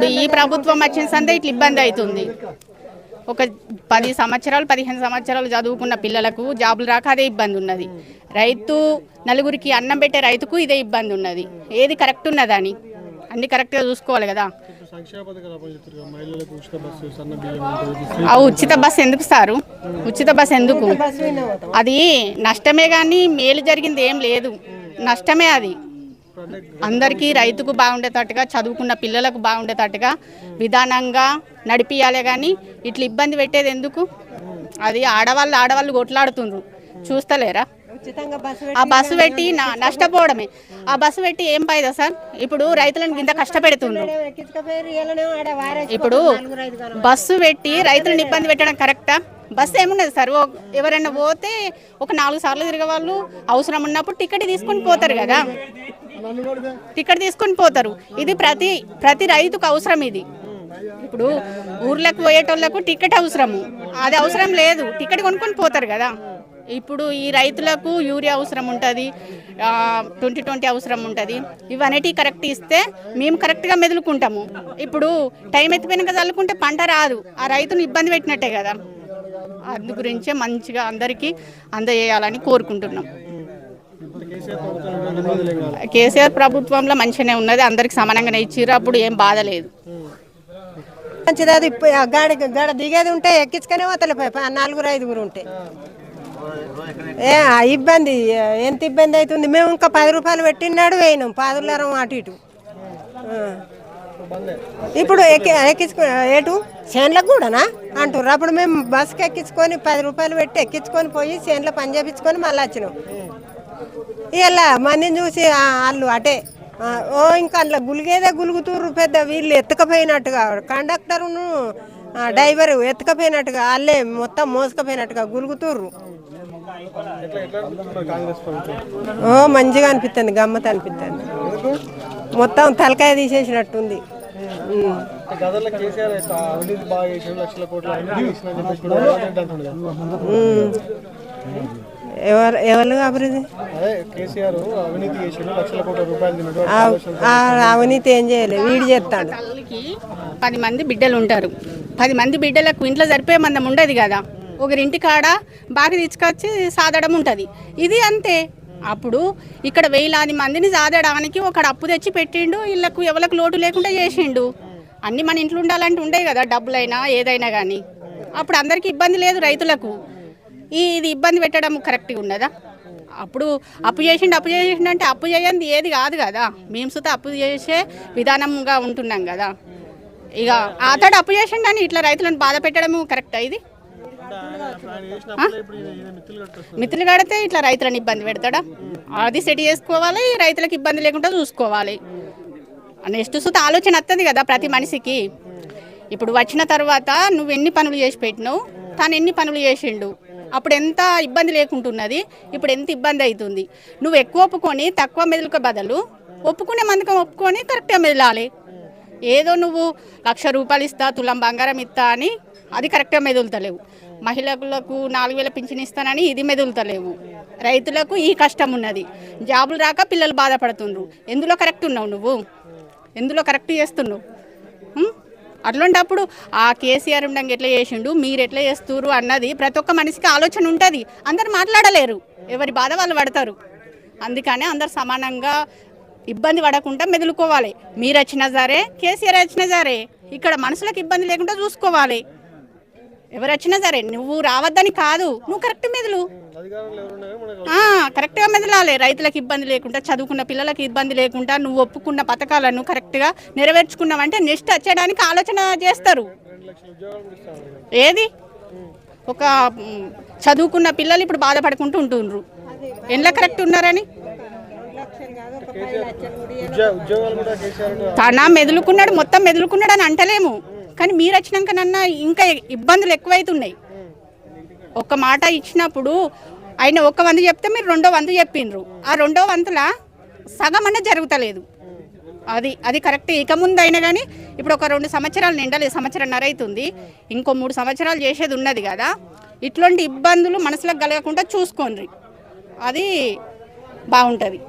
ఇప్పుడు ఈ ప్రభుత్వం వచ్చిన సందే ఇట్లా ఇబ్బంది అవుతుంది. ఒక పది సంవత్సరాలు పదిహేను సంవత్సరాలు చదువుకున్న పిల్లలకు జాబులు రాక అదే ఇబ్బంది ఉన్నది. రైతు నలుగురికి అన్నం పెట్టే రైతుకు ఇదే ఇబ్బంది ఉన్నది. ఏది కరెక్ట్ ఉన్నదని అన్ని కరెక్ట్గా చూసుకోవాలి కదా. ఉచిత ఆ ఉచిత బస్సు ఎందుకు సారు? ఉచిత బస్సు ఎందుకు? అది నష్టమే కానీ మేలు జరిగింది ఏం లేదు. నష్టమే అది. అందరికీ రైతుకు బాగుండేటట్టుగా చదువుకున్న పిల్లలకు బాగుండేటట్టుగా విధానంగా నడిపియాలే కానీ ఇట్లా ఇబ్బంది పెట్టేది ఎందుకు? అది ఆడవాళ్ళు ఆడవాళ్ళు కొట్లాడుతుండ్రు. చూస్తలేరా? ఆ బస్సు పెట్టి నా- నష్టపోవడమే. ఆ బస్సు పెట్టి ఏం ఫాయిదా సార్? ఇప్పుడు రైతులను ఇంత కష్టపెడుతుండ్రు. ఇప్పుడు బస్సు పెట్టి రైతులను ఇబ్బంది పెట్టడం కరెక్టా? బస్సు ఏమున్నది సార్? ఎవరైనా పోతే ఒక నాలుగు సార్లు తిరిగే వాళ్ళు అవసరం ఉన్నప్పుడు టికెట్ తీసుకొని పోతారు కదా. టికెట్ తీసుకొని పోతారు. ఇది ప్రతి ప్రతి రైతుకు అవసరం ఇది. ఇప్పుడు ఊర్లకు పోయేటోళ్ళకు టికెట్ అవసరము. అది అవసరం లేదు. టికెట్ కొనుక్కొని పోతారు కదా. ఇప్పుడు ఈ రైతులకు యూరియా అవసరం ఉంటుంది. ట్వంటీ ట్వంటీ అవసరం ఉంటుంది. ఇవన్నీ కరెక్ట్ ఇస్తే మేము కరెక్ట్గా మెదులుకుంటాము. ఇప్పుడు టైం ఎత్తిపోయినాక చల్లుకుంటే పంట రాదు. ఆ రైతును ఇబ్బంది పెట్టినట్టే కదా. అందు గురించే మంచిగా అందరికీ అందజేయాలని కోరుకుంటున్నాం. కేసీఆర్ ప్రభుత్వంలో మంచిగానే ఉన్నది అందరికి సమానంగానే ఇచ్చిర్రు అప్పుడు ఏం బాధ లేదు. మంచిది అది గాడి గడ దిగేది ఉంటే ఎక్కించుకునే పోతలే నలుగురు ఐదుగురు ఉంటే. ఏ ఆ ఇబ్బంది ఎంత ఇబ్బంది అవుతుంది? మేము ఇంకా పది రూపాయలు పెట్టినాడు వేయినాం పాదులరం అటు ఇటు. ఇప్పుడు ఎక్కి ఎక్కించుకో ఏటు? చేన్లకు కూడానా? అంటారు అప్పుడు మేము బస్కి ఎక్కించుకొని పది రూపాయలు పెట్టి ఎక్కించుకొని పోయి చేన్లో పని చేపించుకొని మళ్ళీ వచ్చినాం. ఇలా మందిని చూసి వాళ్ళు అటే. ఓ ఇంకా అందులో గులిగేదే గులుగుతూరు పెద్ద వీళ్ళు ఎత్తుకపోయినట్టుగా. కండక్టర్ను ఆ, డ్రైవర్ ఎత్తుకపోయినట్టుగా వాళ్ళే మొత్తం మోసుకపోయినట్టుగా గులుగుతూరు ఓ మంచిగా అనిపిస్తుంది గమ్మత్ అనిపిస్తుంది మొత్తం తలకాయ తీసేసినట్టుంది. లక్షల ఎవరు ఎవరు అభివృద్ధి అవినీతి ఏం చేయలేదు వీడు చేస్తాడు. తల్లికి పది మంది బిడ్డలు ఉంటారు. పది మంది బిడ్డలకు ఇంట్లో సరిపోయే మందం ఉండదు కదా. ఒకరింటి కాడ బాగా తీసుకొచ్చి సాదడం ఉంటుంది. ఇది అంతే. అప్పుడు ఇక్కడ వేలాది మందిని సాదడానికి ఒకడు అప్పు తెచ్చి పెట్టిండు వీళ్ళకు ఎవరికి లోటు లేకుండా చేసిండు. అన్నీ మన ఇంట్లో ఉండాలంటే ఉండే కదా డబ్బులైనా ఏదైనా కానీ అప్పుడు అందరికీ ఇబ్బంది లేదు రైతులకు. ఇది ఇబ్బంది పెట్టడం కరెక్ట్గా ఉన్నదా అప్పుడు అప్పు చేసిండు అప్పు చేసిండు అంటే అప్పు చేయండి ఏది కాదు కదా. మేము సుతా అప్పు చేసే విధానంగా ఉంటున్నాం కదా. ఇక అతడు అప్పు చేసిండని ఇట్లా రైతులను బాధ పెట్టడము కరెక్ట్ ఇది? మిత్రులు కడితే ఇట్లా రైతులను ఇబ్బంది పెడతాడా? అది సెట్ చేసుకోవాలి రైతులకు ఇబ్బంది లేకుండా చూసుకోవాలి. నెక్స్ట్ సుత ఆలోచన వస్తుంది కదా ప్రతి మనిషికి. ఇప్పుడు వచ్చిన తర్వాత నువ్వు ఎన్ని పనులు చేసి పెట్టినావు? తాను ఎన్ని పనులు చేసిండు? అప్పుడు ఎంత ఇబ్బంది లేకుంటున్నది? ఇప్పుడు ఎంత ఇబ్బంది అవుతుంది నువ్వు ఎక్కువ ఒప్పుకొని తక్కువ మెదలుకు బదులు ఒప్పుకునే మందకం ఒప్పుకొని కరెక్ట్గా మెదలాలి. ఏదో నువ్వు లక్ష రూపాయలు ఇస్తా తులం బంగారం ఇస్తా అని అది కరెక్ట్గా మెదులుతలేవు. మహిళలకు నాలుగు వేల పింఛన్ ఇస్తానని ఇది మెదులుతలేవు. రైతులకు ఈ కష్టం ఉన్నది. జాబులు రాక పిల్లలు బాధపడుతుండ్రు. ఎందులో కరెక్ట్ ఉన్నావు నువ్వు? ఎందులో కరెక్ట్ చేస్తున్నావు? అట్లాంటప్పుడు ఆ కేసీఆర్ ఉండంగా ఎట్లా చేసిండు మీరు ఎట్లా చేస్తున్నారు అన్నది ప్రతి ఒక్క మనిషికి ఆలోచన ఉంటుంది. అందరు మాట్లాడలేరు. ఎవరి బాధ వాళ్ళు పడతారు. అందుకనే అందరు సమానంగా ఇబ్బంది పడకుండా మెదులుకోవాలి. మీరు వచ్చినా సరే కేసీఆర్ వచ్చినా సరే ఇక్కడ మనుషులకు ఇబ్బంది లేకుండా చూసుకోవాలి. ఎవరు వచ్చినా సరే నువ్వు రావద్దని కాదు. నువ్వు కరెక్ట్ మెదులు. కరెక్ట్గా మెదలాలి. రైతులకు ఇబ్బంది లేకుండా చదువుకున్న పిల్లలకు ఇబ్బంది లేకుండా నువ్వు ఒప్పుకున్న పథకాలను కరెక్ట్గా నెరవేర్చుకున్నావంటే నెక్స్ట్ వచ్చేయడానికి ఆలోచన చేస్తారు. ఏది? ఒక చదువుకున్న పిల్లలు ఇప్పుడు బాధపడుకుంటూ ఉంటుండ్రు. ఎండ్ల కరెక్ట్ ఉన్నారని? తన మెదులుకున్నాడు మొత్తం మెదులుకున్నాడు అని అంటలేము. కానీ మీరు వచ్చినాక నన్న ఇంకా ఇబ్బందులు ఎక్కువైతున్నాయి. ఒక మాట ఇచ్చినప్పుడు ఆయన ఒక్క వంద చెప్తే మీరు రెండో వంద చెప్పిండ్రు. ఆ రెండో వంతుల సగం అన్న జరుగుతలేదు. అది అది కరెక్ట్. ఇక ముందు అయినా కానీ ఇప్పుడు ఒక రెండు సంవత్సరాలు నిండలేదు సంవత్సరంన్నర అవుతుంది ఇంకో మూడు సంవత్సరాలు చేసేది ఉన్నది కదా. ఇట్లాంటి ఇబ్బందులు మనసులకు కలగకుండా చూసుకోండి అది బాగుంటుంది.